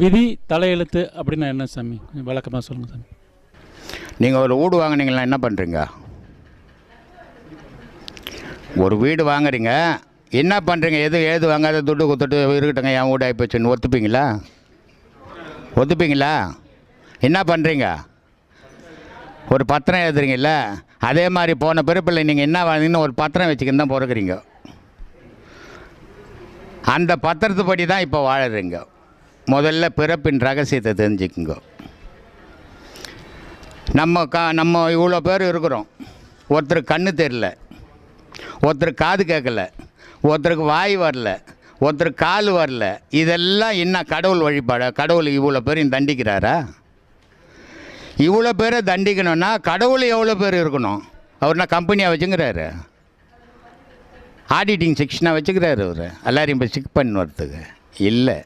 விதி தலையெழுத்து அப்படின்னா என்ன சாமி? கொஞ்சம் விளக்கமாக சொல்லுங்கள் சாமி. நீங்கள் ஒரு வீடு வாங்குனீங்களா என்ன பண்ணுறீங்க ஒரு வீடு வாங்குறீங்க என்ன பண்ணுறீங்க எது ஏது வாங்காத துட்டு கொடுத்துட்டு இருக்கட்டுங்க என் வீடு ஆகிப்போச்சுன்னு ஒத்துப்பீங்களா? ஒத்துப்பீங்களா? என்ன பண்ணுறீங்க ஒரு பத்திரம் எழுதுறீங்கல்ல அதே மாதிரி போன பிறப்பில் நீங்கள் என்ன வாங்கினீங்கன்னு ஒரு பத்திரம் வச்சுக்கின்னு தான் பிறக்குறீங்க. அந்த பத்திரத்துப்படி தான் இப்போ வாழறீங்க. முதல்ல பிறப்பின் ரகசியத்தை தெரிஞ்சுக்குங்க. நம்ம கா நம்ம இவ்வளோ பேர் இருக்கிறோம். ஒருத்தர் கண்ணு தெரில ஒருத்தர் காது கேட்கல. ஒருத்தருக்கு வாய் வரல. ஒருத்தர் கால் வரல. இதெல்லாம் என்ன கடவுள் வழிபாடா? கடவுள் இவ்வளோ பேரையும் தண்டிக்கிறாரா? இவ்வளோ பேரை தண்டிக்கணும்னா கடவுள் எவ்வளோ பேர் இருக்கணும்? அவர் என்ன கம்பெனியாக வச்சுங்கிறாரு? ஆடிட்டிங் செக்ஷனாக வச்சுக்கிறாரு அவர். எல்லாரையும் இப்போ செக் பண்ணி வரத்துக்கு இல்லை.